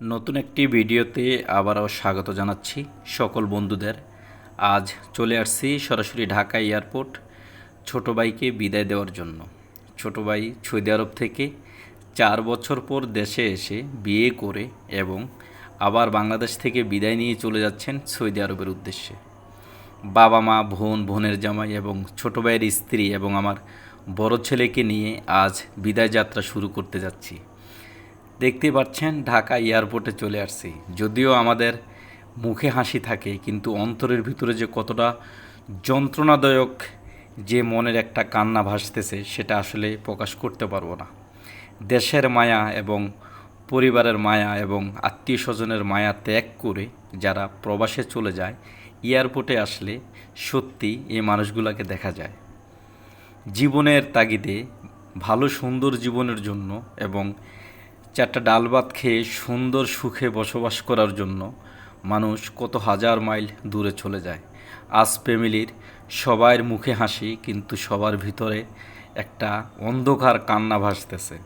নতুন একটি ভিডিওতে আবারও স্বাগত জানাচ্ছি সকল বন্ধুদের। আজ চলে আসছি সরাসরি ঢাকা এয়ারপোর্ট ছোট ভাইকে বিদায় দেওয়ার জন্য। ছোট ভাই সৌদি আরব থেকে চার বছর পর দেশে এসে বিয়ে করে এবং আবার বাংলাদেশ থেকে বিদায় নিয়ে চলে যাচ্ছেন সৌদি আরবের উদ্দেশ্যে। বাবা মা, বোন, বোনের জামাই এবং ছোট ভাইয়ের স্ত্রী এবং আমার বড় ছেলেকে নিয়ে আজ বিদায় যাত্রা শুরু করতে যাচ্ছি। দেখতে পাচ্ছেন, ঢাকা এয়ারপোর্টে চলে আসছি। যদিও আমাদের মুখে হাসি থাকে, কিন্তু অন্তরের ভিতরে যে কতটা যন্ত্রণাদায়ক যে মনের একটা কান্না ভাসতেছে, সেটা আসলে প্রকাশ করতে পারব না। দেশের মায়া এবং পরিবারের মায়া এবং আত্মীয় স্বজনের মায়া ত্যাগ করে যারা প্রবাসে চলে যায়, এয়ারপোর্টে আসলে সত্যি এই মানুষগুলোকে দেখা যায়। জীবনের তাগিদে ভালো সুন্দর জীবনের জন্য এবং চারটা ডাল ভাত খেয়ে সুন্দর সুখে বসবাস করার জন্য মানুষ কত হাজার মাইল দূরে চলে যায়। আজ ফ্যামিলির সবার মুখে হাসি, কিন্তু সবার ভিতরে একটা অন্ধকার কান্না ভাসতেছে।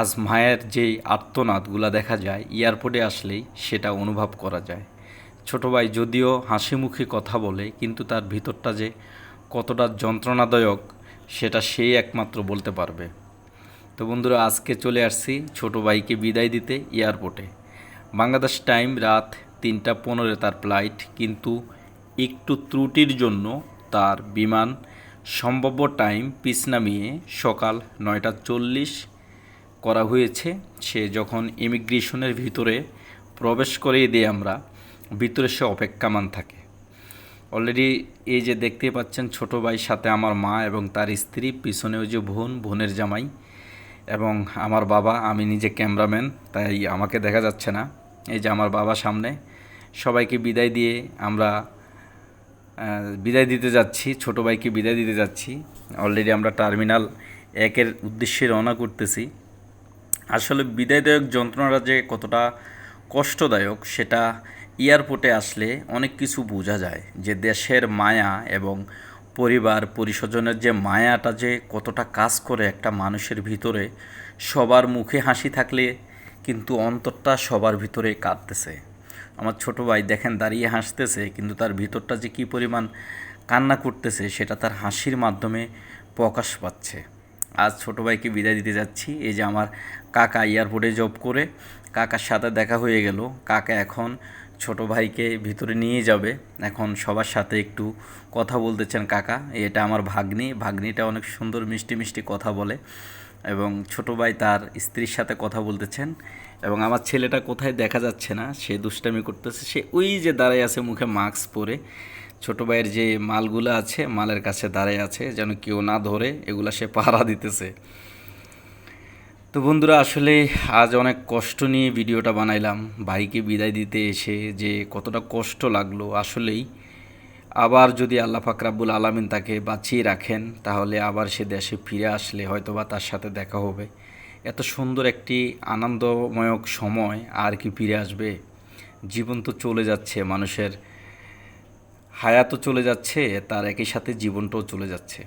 আজ মায়ের যেই আর্তনাদগুলা দেখা যায়, এয়ারপোর্টে আসলেই সেটা অনুভব করা যায়। ছোট ভাই যদিও হাসি মুখে কথা বলে, কিন্তু তার ভিতরটা যে কতটা যন্ত্রণাদায়ক, সেটা সেই একমাত্র বলতে পারবে। তো বন্ধুরা, আজকে চলে আসছি ছোট ভাইকে বিদায় দিতে এয়ারপোর্টে। বাংলাদেশ টাইম রাত তিনটা পনেরো তার ফ্লাইট, কিন্তু একটু ত্রুটির জন্য তার বিমান সম্ভাব্য টাইম পিছ নামিয়ে সকাল নয়টা চল্লিশ করা হয়েছে। সে যখন ইমিগ্রেশনের ভিতরে প্রবেশ করিয়ে দিয়ে আমরা, ভিতরে সে অপেক্ষামান থাকে। অলরেডি এই যে দেখতে পাচ্ছেন ছোট ভাই সাথে আমার মা এবং তার স্ত্রী, পিছনে ওই যে বোন, বোনের জামাই। এবং আমার বাবা, আমি নিজে ক্যামেরাম্যান, তাই আমাকে দেখা যাচ্ছে না। এই যে আমার বাবা সামনে, সবাইকে বিদায় দিয়ে আমরা বিদায় দিতে যাচ্ছি, ছোট ভাইকে বিদায় দিতে যাচ্ছি। অলরেডি আমরা টার্মিনাল একের উদ্দেশ্যে রওনা করতেছি। আসলে বিদায়দায়ক যন্ত্রণাটা যে কতটা কষ্টদায়ক, সেটা এয়ারপোর্টে আসলে অনেক কিছু বোঝা যায় যে দেশের মায়া এবং পরিবার, পরিস্বজনের যে মায়াটা যে কতটা কাজ করে একটা মানুষের ভিতরে, সবার মুখে হাসি থাকলে কিন্তু অন্তরটা সবার ভিতরে কাঁদতেছে। আমার ছোট ভাই দেখেন দাঁড়িয়ে হাসতেছে, কিন্তু তার ভিতরটা যে কী পরিমাণ কান্না করতেছে, সেটা তার হাসির মাধ্যমে প্রকাশ পাচ্ছে। আজ ছোট ভাইকে বিদায় দিতে যাচ্ছি। এই যে আমার কাকা এয়ারপোর্টে জব করে, কাকার সাথে দেখা হয়ে গেল। কাকা এখন ছোট ভাইকে ভিতরে নিয়ে যাবে। এখন সবার সাথে একটু কথা বলতেছেন কাকা। এটা আমার ভাগ্নি। ভাগ্নিটা অনেক সুন্দর, মিষ্টি মিষ্টি কথা বলে। এবং ছোট ভাই তার স্ত্রীর সাথে কথা বলতেছেন। এবং আমার ছেলেটা কোথায় দেখা যাচ্ছে না, সে দুষ্টামি করতেছে। সে ওই যে দাঁড়ায় আছে, মুখে মাস্ক পরে। ছোট ভাইয়ের যে মালগুলো আছে, মালের কাছে দাঁড়ায় আছে, যেন কেউ না ধরে, এগুলা সে পাহারা দিতেছে। তো বন্ধুরা, আসলে আজ অনেক কষ্ট নিয়ে ভিডিওটা বানাইলাম। ভাইকে বিদায় দিতে এসে যে কতটা কষ্ট লাগল, আসলেই। আবার যদি আল্লাহ ফাকরাবুল আলমিন তাকে বাঁচিয়ে রাখেন, তাহলে আবার সে দেশে ফিরে আসলে হয়তোবা তার সাথে দেখা হবে। এত সুন্দর একটি আনন্দময়ক সময় আর কি ফিরে আসবে। জীবন তো চলে যাচ্ছে, মানুষের হায়াতও চলে যাচ্ছে, তার একই সাথে জীবনটাও চলে যাচ্ছে।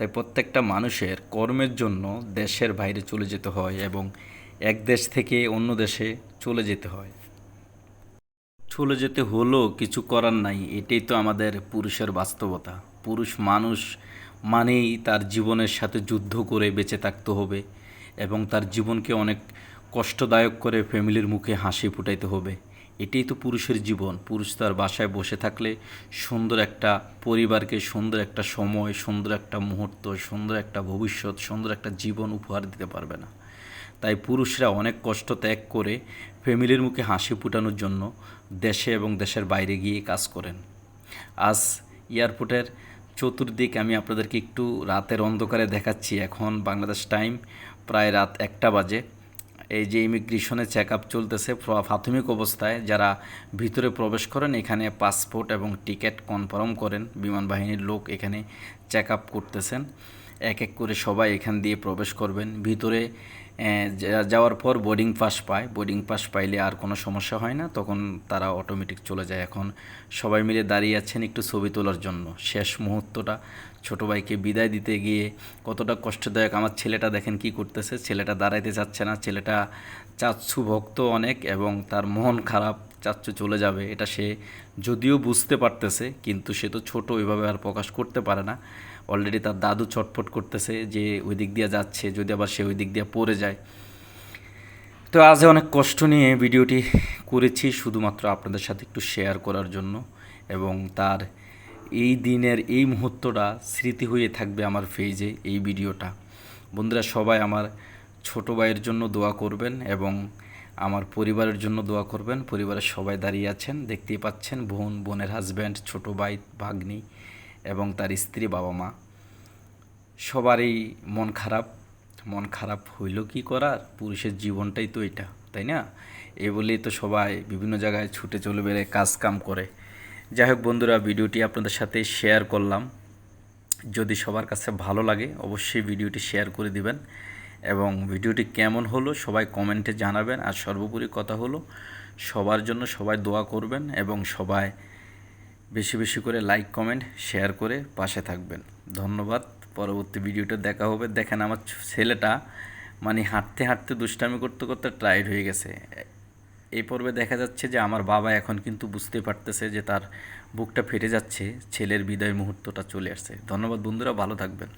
তাই প্রত্যেকটা মানুষের কর্মের জন্য দেশের বাইরে চলে যেতে হয় এবং এক দেশ থেকে অন্য দেশে চলে যেতে হয়। চলে যেতে হলেও কিছু করার নাই, এটাই তো আমাদের পুরুষের বাস্তবতা। পুরুষ মানুষ মানেই তার জীবনের সাথে যুদ্ধ করে বেঁচে থাকতে হবে এবং তার জীবনকে অনেক কষ্টদায়ক করে ফ্যামিলির মুখে হাসি ফুটাইতে হবে। এটাই তো পুরুষের জীবন। পুরুষ তার বাসায় বসে থাকলে সুন্দর একটা পরিবারকে, সুন্দর একটা সময়, সুন্দর একটা মুহূর্ত, সুন্দর একটা ভবিষ্যৎ, সুন্দর একটা জীবন উপহার দিতে পারবে না। তাই পুরুষরা অনেক কষ্ট ত্যাগ করে ফ্যামিলির মুখে হাসি ফুটানোর জন্য দেশে এবং দেশের বাইরে গিয়ে কাজ করেন। আজ এয়ারপোর্টের চতুর্দিক আমি আপনাদেরকে একটু রাতের অন্ধকারে দেখাচ্ছি। এখন বাংলাদেশ টাইম প্রায় রাত একটা বাজে। এই যে ইমিগ্রেশনে চেক আপ চলতেছে, প্র- প্রাথমিক অবস্থায় যারা ভিতরে প্রবেশ করেন, এখানে পাসপোর্ট এবং টিকিট কনফার্ম করেন বিমান বাহিনীর লোক এখানে চেক আপ করতেছেন। এক এক করে সবাই এখান দিয়ে প্রবেশ করবেন। ভিতরে যাওয়ার পর বোর্ডিং পাস পায়। বোর্ডিং পাস পাইলে আর কোনো সমস্যা হয় না। তখন তারা অটোমেটিক চলে যায়। এখন সবাই মিলে দাঁড়িয়ে আছেন একটু ছবি তোলার জন্য। শেষ মুহূর্তটা, ছোট ভাইকে বিদায় দিতে গিয়ে কতটা কষ্টদায়ক। আমার ছেলেটা দেখেন কি করতেছে। ছেলেটা দাঁড়াইতে চাচ্ছে না। ছেলেটা চাচ্ছু ভক্ত অনেক এবং তার মন খারাপ। চাচ্ছু চলে যাবে, এটা সে যদিও বুঝতে পারতেছে, কিন্তু সে তো ছোট, এভাবে আর প্রকাশ করতে পারে না। অলরেডি তার দাদু ছটফট করতেছে যে ওই দিক দিয়ে যাচ্ছে, যদি আবার সে ওই দিক দিয়ে পড়ে যায়। তো আজ অনেক কষ্ট নিয়ে ভিডিওটি করেছি শুধুমাত্র আপনাদের সাথে একটু শেয়ার করার জন্য এবং তার এই দিনের এই মুহূর্তটা স্মৃতি হয়ে থাকবে আমার পেজে এই ভিডিওটা। বন্ধুরা, সবাই আমার ছোট ভাইয়ের জন্য দোয়া করবেন এবং আমার পরিবারের জন্য দোয়া করবেন। পরিবারের সবাই দাঁড়িয়ে আছেন, দেখতেই পাচ্ছেন বোন, বোনের হাজব্যান্ড ছোট ভাই, ভাগ্নি। এবং তার স্ত্রী বাবা মা। সবারই মন খারাপ। মন খারাপ হইল কি করার? পুরুষের জীবনটাই তো এটা, তাই না? এ বলেই তো সবাই বিভিন্ন জায়গায় ছুটে চলে বেড়ে কাজ কাম করে। যাই হোক বন্ধুরা, ভিডিওটি আপনাদের সাথে শেয়ার করলাম। যদি সবার কাছে ভালো লাগে, অবশ্যই ভিডিওটি শেয়ার করে দিবেন। এবং ভিডিওটি কেমন হলো, সবাই কমেন্টে জানাবেন। আর সর্বোপরি কথা হলো, সবার জন্য সবাই দোয়া করবেন এবং সবাই বেশি বেশি করে লাইক কমেন্ট শেয়ার করে পাশে থাকবেন। ধন্যবাদ। পরবর্তী ভিডিওটা দেখা হবে। দেখেন আমার ছেলেটা মানে হাঁটতে হাঁটতে দুষ্টামি করতে করতে টায়ার্ড হয়ে গেছে। এই পর্বে দেখা যাচ্ছে যে আমার বাবা এখন কিন্তু বুঝতে পারতেছে যে তার বুকটা ফেটে যাচ্ছে। ছেলের বিদায় মুহূর্তটা চলে আসছে। ধন্যবাদ বন্ধুরা, ভালো থাকবেন।